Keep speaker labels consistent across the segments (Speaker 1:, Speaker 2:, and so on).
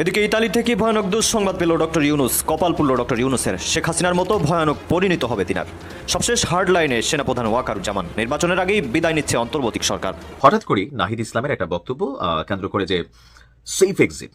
Speaker 1: এদিকে ইতালি থেকে ভয়ানক দুঃসংবাদ পেল ডক্টর ইউনুস কপাল পুল্ল ডক্টর ইউনুসের। শেখ হাসিনার মতো ভয়ানক পরিণত হবে তিনার। সবশেষ হার্ড লাইনে সেনাপ্রধান ওয়াকারুজ্জামান। নির্বাচনের আগেই বিদায় নিচ্ছে অন্তর্বর্তী সরকার।
Speaker 2: হঠাৎ করে নাহিদ ইসলামের একটা বক্তব্য কেন্দ্র করে যে সেফ এক্সিট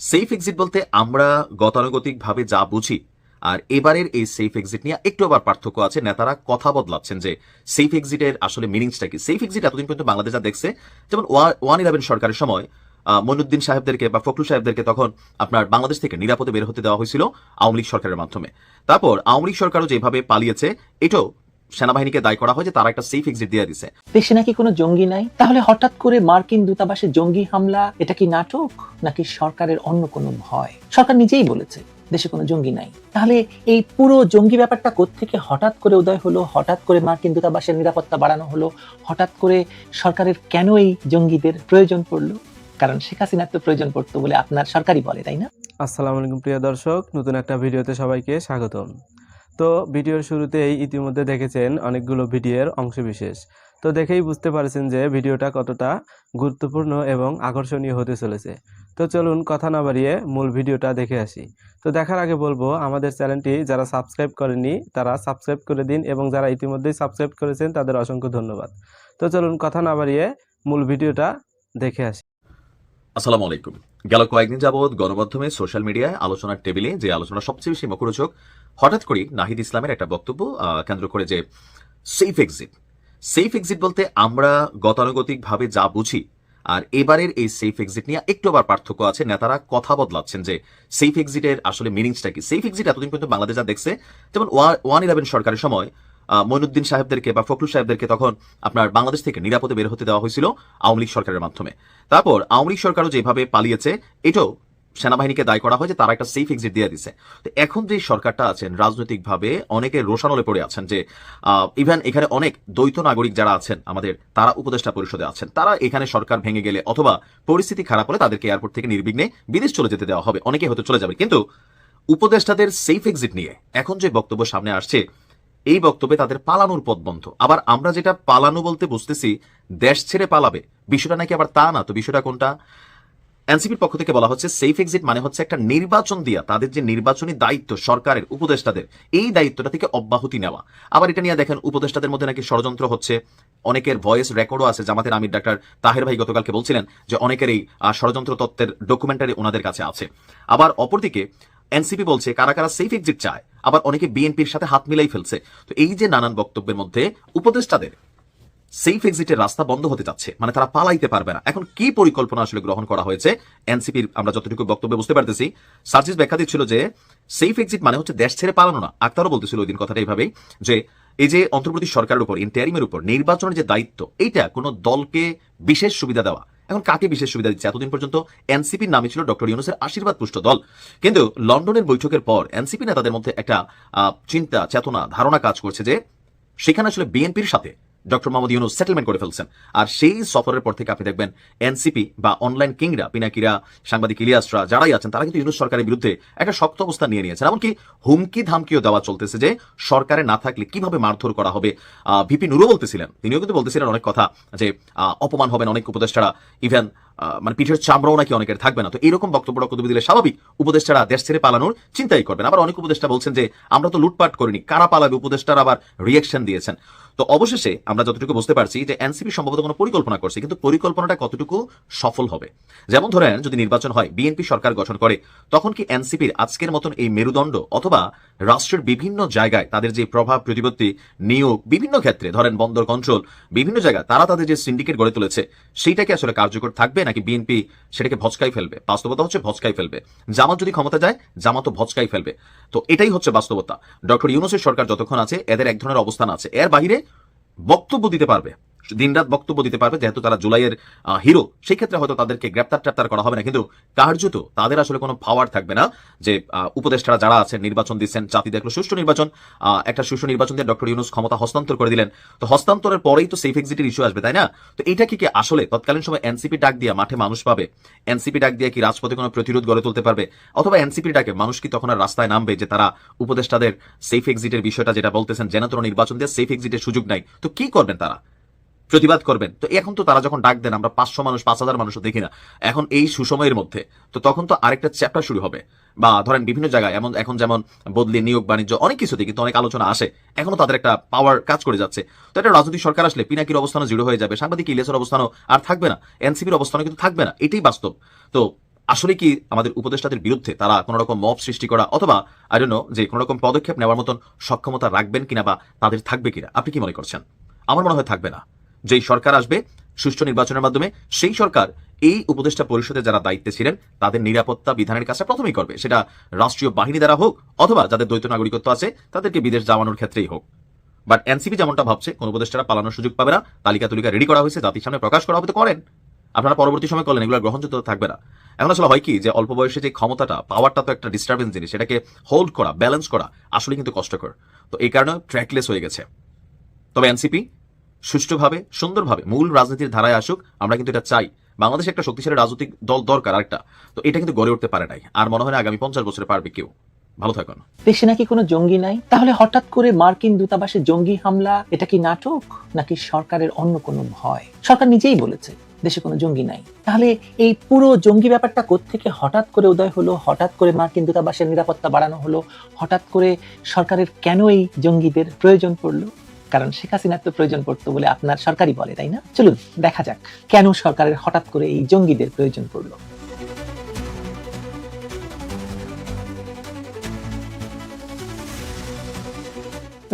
Speaker 2: সেফ এক্সিট বলতে আমরা গতানুগতিকভাবে যা বুঝি, আর এবারের এই সেফ এক্সিট নিয়ে একটু আবার পার্থক্য আছে। নেতারা কথা বদলাচ্ছেন যে সেফ এক্সিটের আসলে মিনিংসটা কি? সেফ এক্সিট এতদিন পর্যন্ত বাংলাদেশ যা দেখছে, যেমন ওয়ান ইলেভেন সরকারের সময় আহ, মইনুদ্দিন সাহেবদেরকে বা ফখরুল সাহেবদেরকে তখন আপনার বাংলাদেশ থেকে নিরাপদে বের হতে দেওয়া হয়েছিল আওয়ামী লীগ সরকারের মাধ্যমে। তারপর আওয়ামী লীগ সরকারও যেভাবে পালিয়েছে এটাও সেনাবাহিনীকে দায় করা হয় যে তারা একটা সেফ এক্সিট দিয়ে দিছে।
Speaker 3: দেশে নাকি কোনো জঙ্গি নাই? তাহলে হঠাৎ করে মার্কিন দূতাবাসে জঙ্গি হামলা এটা কি নাটক? নাকি সরকারের অন্য কোনো ভয়? সরকার নিজেই বলেছে দেশে কোনো জঙ্গি নাই। তাহলে এই পুরো জঙ্গি ব্যাপারটা কোত্থেকে হঠাৎ করে উদয় হলো? হঠাৎ করে মার্কিন দূতাবাসের নিরাপত্তা বাড়ানো হলো? হঠাৎ করে সরকারের কেন এই জঙ্গিদের প্রয়োজন পড়ল? কারণ শেখ হাসিনার তো প্রয়োজন পড়তো বলে আপনার সরকারই বলে, তাই না?
Speaker 4: আসসালামু আলাইকুম প্রিয় দর্শক, নতুন একটা ভিডিওতে সবাইকে স্বাগতম। তো ভিডিওর শুরুতেই ইতিমধ্যে দেখেছেন অনেকগুলো ভিডিওর অংশবিশেষ। তো দেখেই বুঝতে পারছেন যে ভিডিওটা কতটা গুরুত্বপূর্ণ এবং আকর্ষণীয় হতে চলেছে। তো চলুন কথা না বাড়িয়ে মূল ভিডিওটা দেখে আসি। তো দেখার আগে বলব, আমাদের চ্যানেলটি যারা সাবস্ক্রাইব করেনি তারা সাবস্ক্রাইব করে দিন এবং যারা ইতিমধ্যেই সাবস্ক্রাইব করেছেন, তাদের অসংখ্য ধন্যবাদ। তো চলুন কথা না বাড়িয়ে মূল ভিডিওটা দেখে আসি।
Speaker 2: আসসালামু আলাইকুম। গেল কয়েকদিন যাবৎ গণমাধ্যমে সোশ্যাল মিডিয়ায় আলোচনার টেবিলে যে আলোচনা সবচেয়ে বেশি মুখরোচক, হঠাৎ করে নাহিদ ইসলামের একটা বক্তব্য কেন্দ্র করে যে সেফ এক্সিট সেফ এক্সিট বলতে আমরা গতানুগতিকভাবে যা বুঝি, আর এবারের এই সেফ এক্সিট নিয়ে একটু আবার পার্থক্য আছে, নেতারা কথা বদলাচ্ছেন যে সেফ এক্সিটের আসলে মিনিংসটা কি? সেফ এক্সিট এতদিন পর্যন্ত বাংলাদেশ যা দেখছে, যেমন ওয়ান ইলেভেন সরকারের সময় মইনুদ্দিন সাহেবদেরকে বা ফখরুল সাহেবদেরকে তখন আপনার বাংলাদেশ থেকে নিরাপদে বের হতে দেওয়া হয়েছিল আওয়ামী লীগ সরকারের মাধ্যমে। তারপর আওয়ামী লীগ সরকারও যেভাবে পালিয়েছে, এটাও সেনাবাহিনীকে দায় করা হয় যে তারা একটা সেফ এক্সিট দিয়ে দিছে তো এখন যে সরকারটা আছেন, রাজনৈতিকভাবে অনেকে রোশানলে পড়ে আছেন যে ইভেন এখানে অনেক দ্বৈত নাগরিক যারা আছেন, আমাদের তারা উপদেষ্টা পরিষদে আছেন, তারা এখানে সরকার ভেঙে গেলে অথবা পরিস্থিতি খারাপ হলে তাদেরকে এয়ারপোর্ট থেকে নির্বিঘ্নে বিদেশ চলে যেতে দেওয়া হবে। অনেকে হয়তো চলে যাবে কিন্তু উপদেষ্টাদের সেফ এক্সিট নিয়ে এখন যে বক্তব্য সামনে আসছে এই বক্তব্যে তাদের পালানোর পথ বন্ধ। আবার আমরা যেটা পালানো বলতে বুঝতেছি, দেশ ছেড়ে পালাবে, বিষয়টা নাকি আবার তা না, তো বিষয়টা কোনটা? এনসিপির পক্ষ থেকে বলা হচ্ছে সেফ এক্সিট মানে হচ্ছে একটা নির্বাচন দিয়া তাদের যে নির্বাচনী দায়িত্ব সরকারের, উপদেষ্টাদের, এই দায়িত্বটা থেকে অব্যাহতি নেওয়া। আবার এটা নিয়ে দেখেন, উপদেষ্টাদের মধ্যে নাকি ষড়যন্ত্র হচ্ছে। অনেকের ভয়েস রেকর্ডও আছে, জামাতের আমির ডাক্তার তাহের ভাই গতকালকে বলছিলেন যে অনেকের এই ষড়যন্ত্র তত্ত্বের ডকুমেন্টারি ওনাদের কাছে আছে। আবার অপরদিকে এনসিপি বলছে, কারা কারা সেফ এক্সিট চায়, আবার অনেকে বিএনপির সাথে হাত মিলাই ফেলছে। তো এই যে নানান বক্তব্যের মধ্যে উপদেষ্টাদের সেফ এক্সিটের রাস্তা বন্ধ হতে যাচ্ছে মানে তারা পালাইতে পারবে না। এখন কি পরিকল্পনা আসলে গ্রহণ করা হয়েছে? এনসিপির আমরা যতটুকু বক্তব্য বুঝতে পারতেছি, সার্জিস ব্যাখ্যা দিচ্ছিল যে সেফ এক্সিট মানে হচ্ছে দেশ ছেড়ে পালানো না। আক্তারও বলতেছিল ওই দিন কথাটা এইভাবেই, যে এই যে অন্তর্বর্তী সরকারের উপর, ইন্টারিমের উপর নির্বাচনের যে দায়িত্ব, এইটা কোনো দলকে বিশেষ সুবিধা দেওয়া এখন কাকে বিশেষ সুবিধা দিচ্ছে? এতদিন পর্যন্ত এনসিপির নামে ছিল ডক্টর ইউনুসের আশীর্বাদ পুষ্ট দল। কিন্তু লন্ডনের বৈঠকের পর এনসিপি নেতাদের মধ্যে একটা চিন্তা, চেতনা, ধারণা কাজ করছে যে, সেখানে আসলে বিএনপির সাথে ডক্টর মোহাম্মদ ইউনুস সেটেলমেন্ট করে ফেলছেন। আর সেই সফরের পর থেকে আপনি দেখবেন এনসিপি বা অনলাইন কিংরা পিনাকিরা, সাংবাদিক ইলিয়াসরা যারাই আছেন, তারা কিন্তু ইউনুস সরকারের বিরুদ্ধে একটা শক্ত অবস্থান নিয়ে নিয়েছেন। এমনকি হুমকি ধামকিও দেওয়া চলতেছে যে সরকারে না থাকলে কীভাবে মারধর করা হবে। ভিপি নুরু বলতেছিলেন, তিনিও কিন্তু বলতেছিলেন অনেক কথা যে অপমান হবেন অনেক উপদেষ্টারা। ইভেন মানে পিঠের চামড়াও নাকি অনেকের থাকবে না। তো এরকম বক্তব্য টক্তব্য দিলে স্বাভাবিক উপদেষ্টারা দেশ ছেড়ে পালানোর চিন্তাই করবেন আবার অনেক উপদেষ্টা বলছেন যে, আমরা তো লুটপাট করিনি। কারা পালাবে? উপদেষ্টারা আবার রিয়েকশন দিয়েছেন। তো অবশেষে আমরা যতটুকু বুঝতে পারছি যে, এনসিপি সম্ভবত কোনো পরিকল্পনা করছে, কিন্তু পরিকল্পনাটা কতটুকু সফল হবে? যেমন ধরেন, যদি নির্বাচন হয়, বিএনপি সরকার গঠন করে, তখন কি এনসিপির আজকের মতন এই মেরুদণ্ড অথবা রাষ্ট্রের বিভিন্ন জায়গায় তাদের যে প্রভাব, প্রতিপত্তি, নিয়োগ বিভিন্ন ক্ষেত্রে, ধরেন বন্দর কন্ট্রোল বিভিন্ন জায়গায় তারা তাদের যে সিন্ডিকেট গড়ে তুলেছে সেইটাকে আসলে কার্যকর থাকবে? নাকি বিএনপি সেটাকে ভচকাই ফেলবে? বাস্তবতা হচ্ছে ভচকাই ফেলবে। জামাত যদি ক্ষমতা যায়, জামাতও ভচকাই ফেলবে। তো এটাই হচ্ছে বাস্তবতা। ডক্টর ইউনুসের সরকার যতক্ষণ আছে, এদের এক ধরনের অবস্থান আছে। এর বাইরে বক্তব্য দিতে পারবে। দিনরাত বক্তব্য দিতে পারবে, যেহেতু তারা জুলাইয়ের হিরো সেই ক্ষেত্রে হয়তো তাদেরকে গ্রেপ্তার ট্রেপ্তার করা হবে না। কিন্তু কার্যত তাদের আসলে কোনো পাওয়ার থাকবে না যে উপদেষ্টারা যারা আছেন, নির্বাচন দিচ্ছেন, জাতি দেখল, সুষ্ঠু নির্বাচন একটা সুষ্ঠু নির্বাচন দিয়ে ডক্টর ইউনুস ক্ষমতা হস্তান্তর করে দিলেন। তো হস্তান্তরের পরেই তো সেফ এক্সিটের ইস্যু আসবে, তাই না? তো এটা কি কি আসলে তৎকালীন সময় এনসিপি ডাক দিয়ে মাঠে মানুষ পাবে? এনসিপি ডাক দিয়ে কি রাজপথে কোনো প্রতিরোধ গড়ে তুলতে পারবে? অথবা এনসিপি ডাকে মানুষ কি তখন আর রাস্তায় নামবে যে তারা উপদেষ্টাদের সেফ এক্সিটের বিষয়টা যেটা বলতেছেন, যেন তোর নির্বাচন দিয়ে সেফ এক্সিটের সুযোগ নাই? তো কি করবেন তারা? প্রতিবাদ করবেন। তো এখন তো তারা যখন ডাক দেন, আমরা পাঁচশো মানুষ, পাঁচ হাজার মানুষও দেখি না। এখন এই সুসময়ের মধ্যে, তো তখন তো আরেকটা চ্যাপ্টার শুরু হবে। বা ধরেন বিভিন্ন জায়গায়, এমন এখন যেমন বদলি, নিয়োগ, বাণিজ্য, অনেক কিছুতে কিন্তু অনেক আলোচনা আসে। এখনও তাদের একটা পাওয়ার কাজ করে যাচ্ছে। তো একটা রাজনৈতিক সরকার আসলে পিনাকির অবস্থানও জিরো হয়ে যাবে, সাংবাদিক ইলিয়াসের অবস্থানও আর থাকবে না। এনসিপির অবস্থানও কিন্তু থাকবে না, এটাই বাস্তব। তো আসলে কি আমাদের উপদেষ্টাদের বিরুদ্ধে তারা কোনো রকম মব সৃষ্টি করা অথবা আই নো যে কোনো রকম পদক্ষেপ নেওয়ার মতন সক্ষমতা রাখবেন কিনা বা তাদের থাকবে কিনা, আপনি কি মনে করছেন? আমার মনে হয় থাকবে না। যেই সরকার আসবে সুষ্ঠু নির্বাচনের মাধ্যমে, সেই সরকার এই উপদেষ্টা পরিষদে যারা দায়িত্বে ছিলেন, তাদের নিরাপত্তা বিধানের কাছে প্রথমেই করবে। সেটা রাষ্ট্রীয় বাহিনী দ্বারা হোক অথবা যাদের দ্বৈত নাগরিকত্ব আছে, তাদেরকে বিদেশ যাওয়ানোর ক্ষেত্রেই হোক। বাট এনসিপি যেমনটা ভাবছে, কোন উপদেষ্টারা পালানোর সুযোগ পাবে না, তালিকা তুলিকা রেডি করা হয়েছে, জাতির সামনে প্রকাশ করা হবে তো করেন। আপনারা পরবর্তী সময় করলেন, এগুলো গ্রহণযোগ্য থাকবে না। এখন আসলে হয় কি যে অল্প বয়সে যে ক্ষমতাটা পাওয়ারটা তো একটা ডিস্টারবেন্স জিনিস, সেটাকে হোল্ড করা ব্যালেন্স করা আসলে কিন্তু কষ্টকর। তো এই কারণে ট্র্যাকলেস হয়ে গেছে। তবে এনসিপি সুষ্ঠুভাবে, সুন্দরভাবে মূল রাজনীতির ধারায় আসুক, আমরা কিন্তু এটা চাই। বাংলাদেশে একটা শক্তিশালী রাজনৈতিক দল দরকার আরেকটা। তো এটা কিন্তু গড়ে উঠতে পারে নাই। আর মনে হয় আগামী পঞ্চাশ বছরে পারবে কেউ। ভালো থাকুন।
Speaker 3: দেশে নাকি কোনো জঙ্গি নাই? তাহলে হঠাৎ করে মার্কিন দূতাবাসে জঙ্গি হামলা, এটা কি নাটক? নাকি সরকারের অন্য কোনো ভয়? সরকার নিজেই বলেছে, দেশে কোনো জঙ্গি নাই। তাহলে এই পুরো জঙ্গি ব্যাপারটা থেকে হঠাৎ করে উদয় হলো? হঠাৎ করে মার্কিন দূতাবাসের নিরাপত্তা বাড়ানো হলো? হঠাৎ করে সরকারের কেন এই জঙ্গিদের প্রয়োজন পড়ল? কারণ শেখ হাসিনার তো প্রয়োজন পড়তো বলে আপনার সরকারই বলে, তাই না? চলুন, দেখা যাক কেন সরকারের হঠাৎ করে এই জঙ্গিদের প্রয়োজন পড়ল।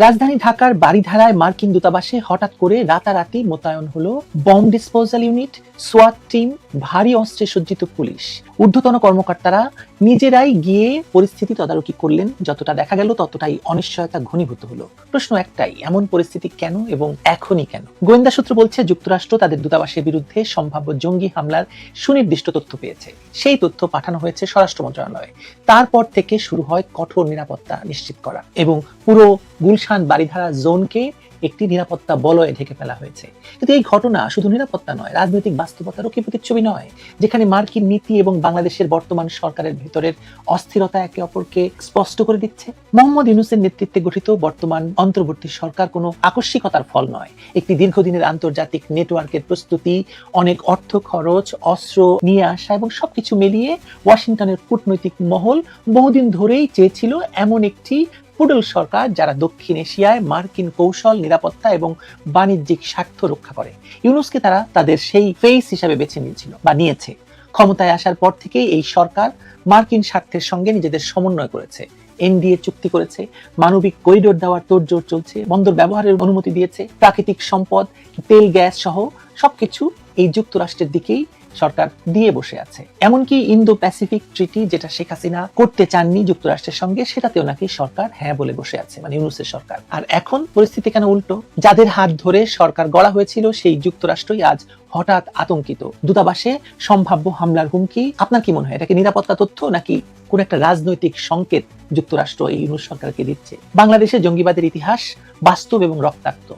Speaker 3: রাজধানী ঢাকার বাড়িধারায় মার্কিন দূতাবাসে হঠাৎ করে রাতারাতি মোতায়েন হলো বম্ব ডিসপোজাল ইউনিট, সোয়াট টিম, ভারী অস্ত্রে সজ্জিত পুলিশ। ঊর্ধ্বতন কর্মকর্তারা নিজেরাই গিয়ে পরিস্থিতি তদারকি করলেন, যতটা দেখা গেল ততটাই অনিশ্চয়তা ঘনীভূত হলো। প্রশ্ন একটাই, এমন পরিস্থিতি কেন এবং এখনই কেন? গোয়েন্দা সূত্র বলছে, যুক্তরাষ্ট্র তাদের দূতাবাসের বিরুদ্ধে সম্ভাব্য জঙ্গি হামলার সুনির্দিষ্ট তথ্য পেয়েছে। সেই তথ্য পাঠানো হয়েছে স্বরাষ্ট্র মন্ত্রণালয়ে। তারপর থেকে শুরু হয় কঠোর নিরাপত্তা নিশ্চিত করা এবং পুরো গুলশান বাড়িধারা জোনকে একটি নিরাপত্তা বলয়ে ঢেকে ফেলা হয়েছে। কিন্তু এই ঘটনা শুধু নিরাপত্তা নয়, রাজনৈতিক বাস্তবতারও কি প্রতিচ্ছবি নয়, যেখানে মার্কিন নীতি এবং বাংলাদেশের বর্তমান সরকারের ভেতরের অস্থিরতা একে অপরকে স্পষ্ট করে দিচ্ছে। মোহাম্মদ ইউনুসের নেতৃত্বে গঠিত বর্তমান অন্তর্বর্তী সরকার কোনো আকস্মিকতার ফল নয়। একটি দীর্ঘদিনের আন্তর্জাতিক নেটওয়ার্কের প্রস্তুতি, অনেক অর্থ খরচ, অস্ত্র নিয়ে আসা এবং সবকিছু মিলিয়ে ওয়াশিংটনের কূটনৈতিক মহল বহুদিন ধরেই চেয়েছিল এমন একটি পুডল সরকার, যারা দক্ষিণ এশিয়ায় মার্কিন কৌশল, নিরাপত্তা এবং বাণিজ্যিক স্বার্থ রক্ষা করে। ইউনুসকে তারা তাদের সেই ফেস হিসাবে বেছে নিয়েছিল বা নিয়েছে। ক্ষমতায় আসার পর থেকেই এই সরকার মার্কিন স্বার্থের সঙ্গে নিজেদের সমন্বয় করেছে। এনডিএ চুক্তি করেছে, মানবিক করিডোর দেওয়ার তোড়জোড় চলছে, বন্দর ব্যবহারের অনুমতি দিয়েছে, প্রাকৃতিক সম্পদ, তেল, গ্যাস সহ সবকিছু এই যুক্তরাষ্ট্রের দিকেই সরকার দিয়ে বসে আছে। এমনকি ইন্দো প্যাসিফিক ট্রিটি যেটা শেখ হাসিনা করতে চাননি যুক্তরাষ্ট্রের সঙ্গে, সেটাতেও নাকি সরকার হ্যাঁ বলে বসে আছে মানে ইউনুসের সরকার। আর এখন পরিস্থিতি কেন উল্টো? যাদের হাত ধরে সরকার গড়া হয়েছিল, সেই যুক্তরাষ্ট্রই আজ হঠাৎ আতঙ্কিত। দূতাবাসে সম্ভাব্য হামলার হুমকি, আপনার কি মনে হয়, এটা কি নিরাপত্তা তথ্য নাকি কোন একটা রাজনৈতিক সংকেত যুক্তরাষ্ট্র এই ইউনুস সরকারকে দিচ্ছে? বাংলাদেশে জঙ্গিবাদের ইতিহাস বাস্তব এবং রক্তাক্ত।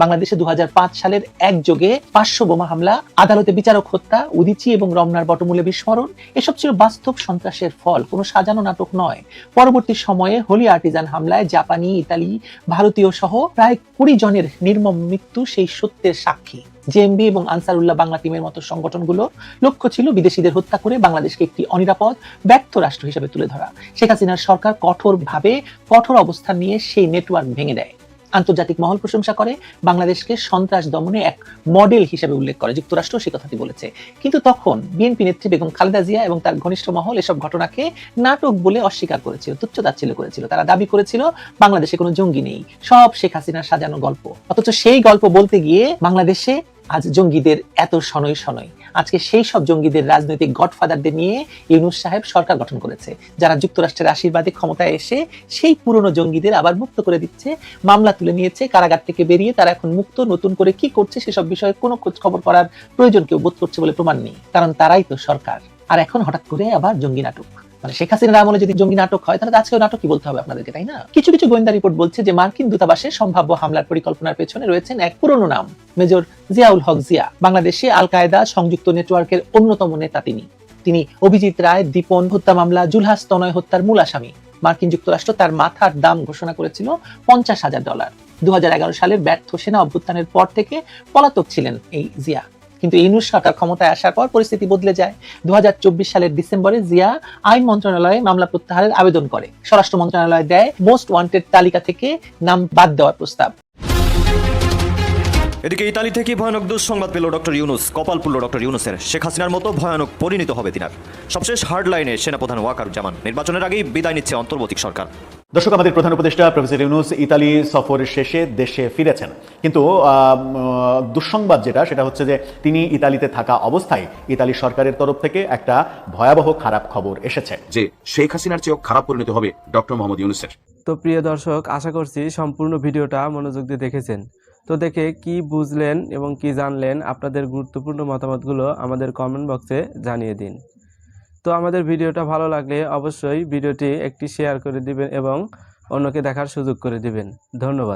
Speaker 3: বাংলাদেশে দু হাজার পাঁচ সালের একযোগে পাঁচশো বোমা হামলা, আদালতে বিচারক হত্যা, উদিচি এবং রমনার বটমূলে বিস্ফোরণ, এসব ছিল বাস্তব সন্ত্রাসের ফল, কোনো সাজানো নাটক নয়। পরবর্তী সময়ে হোলি আর্টিজান হামলায় জাপানি, ইতালি, ভারতীয় সহ প্রায় কুড়ি জনের নির্মম মৃত্যু সেই সত্যের সাক্ষী। জেএমবি এবং আনসারুল্লাহ বাংলা টিমের মতো সংগঠনগুলো, লক্ষ্য ছিল বিদেশিদের হত্যা করে বাংলাদেশকে একটি অনিরাপদ, ব্যর্থ রাষ্ট্র হিসেবে তুলে ধরা। শেখ হাসিনার সরকার কঠোরভাবে কঠোর অবস্থান নিয়ে সেই নেটওয়ার্ক ভেঙে দেয়। আন্তর্জাতিক মহল প্রশংসা করে, বাংলাদেশকে সন্ত্রাস দমনে এক মডেল হিসেবে উল্লেখ করে। যুক্তরাষ্ট্র সে কথাটি বলেছে। কিন্তু তখন বিএনপি নেত্রী বেগম খালেদা জিয়া এবং তার ঘনিষ্ঠ মহল এসব ঘটনাকে নাটক বলে অস্বীকার করেছিল তুচ্ছ তাচ্ছিল্য করেছিল। তারা দাবি করেছিল, বাংলাদেশে কোনো জঙ্গি নেই, সব শেখ হাসিনার সাজানো গল্প। অথচ সেই গল্প বলতে গিয়ে বাংলাদেশে আজ জঙ্গিদের এত শনৈ শনৈ আজকে সেই সব জঙ্গিদের রাজনৈতিক গডফাদারদের নিয়ে ইউনুস সাহেব সরকার গঠন করেছে, যারা যুক্তরাষ্ট্রের আশীর্বাদে ক্ষমতায় এসে সেই পুরনো জঙ্গিদের আবার মুক্ত করে দিচ্ছে, মামলা তুলে নিয়েছে, কারাগার থেকে বেরিয়ে তারা এখন মুক্ত, নতুন করে কি করছে সেসব বিষয়ে কোনো খোঁজ খবর করার প্রয়োজন কেউ বোধ করছে বলে প্রমাণ নেই, কারণ তারাই তো সরকার। আর এখন হঠাৎ করে আবার জঙ্গি নাটক। মানে শেখ হাসিনার আমলে যদি জঙ্গি নাটক হয়, তাহলে আজকেও নাটক কি বলতে হবে আপনাদেরকে, তাই না? কিছু কিছু গোয়েন্দা রিপোর্ট বলছে যে মার্কিন দূতাবাসে সম্ভাব্য হামলার পরিকল্পনার পেছনে রয়েছেন এক পুরনো নাম, মেজর জিয়াউল হক জিয়া। বাংলাদেশে আল কায়দা সংযুক্ত নেটওয়ার্কের অন্যতম নেতা তিনি। তিনি অভিজিৎ রায়, দীপন হত্যা মামলা, জুলহাস তনয় হত্যার মূল আসামি। মার্কিন যুক্তরাষ্ট্র তার মাথার দাম ঘোষণা করেছিল পঞ্চাশ হাজার ডলার। দু হাজার এগারো সালের ব্যর্থ সেনা অভ্যুত্থানের পর থেকে পলাতক ছিলেন এই জিয়া। কিন্তু ইনুস সরকার ক্ষমতায় আসার পর পরিস্থিতি বদলে যায়। দু হাজার চব্বিশ সালের ডিসেম্বরে জিয়া আইন মন্ত্রণালয়ে মামলা প্রত্যাহারের আবেদন করে। স্বরাষ্ট্র মন্ত্রণালয় দেয়, মোস্ট ওয়ান্টেড তালিকা থেকে নাম বাদ দেওয়ার প্রস্তাব।
Speaker 1: এদিকে ইতালি থেকে ভয়ানক দুঃসংবাদ পেল ডক্টর ইউনুস কপাল পুল্ল ডক্টর ইউনুসের। শেখ হাসিনার মতো ভয়ানক পরিণত হবে তিনার। সবশেষ হার্ড লাইনে সেনাপ্রধান ওয়াকারুজ্জামান নির্বাচনের আগেই বিদায় নিচ্ছে অন্তর্বর্তী সরকার।
Speaker 5: দর্শক আমাদের প্রধান উপদেষ্টা প্রফেসর ইউনুস ইতালি সফরের শেষে দেশে ফিরেছেন। কিন্তু দুঃসংবাদ যেটা সেটা হচ্ছে যে তিনি ইতালিতে থাকা অবস্থায় ইতালি সরকারের তরফ থেকে একটা ভয়াবহ খারাপ খবর এসেছে।
Speaker 2: যে শেখ হাসিনার চেয়েও খারাপ পরিণত হবে ডক্টর মোহাম্মদ ইউনুসের।
Speaker 4: তো প্রিয় দর্শক আশা করছি সম্পূর্ণ ভিডিওটা মনোযোগ দিয়ে দেখেছেন। তো দেখে কি বুঝলেন এবং কি জানলেন আপনাদের গুরুত্বপূর্ণ মতামতগুলো আমাদের কমেন্ট বক্সে জানিয়ে দিন। তো আমাদের ভিডিওটা ভালো লাগলে অবশ্যই ভিডিওটি একটি শেয়ার করে দিবেন এবং অন্যকে দেখার সুযোগ করে দিবেন। ধন্যবাদ।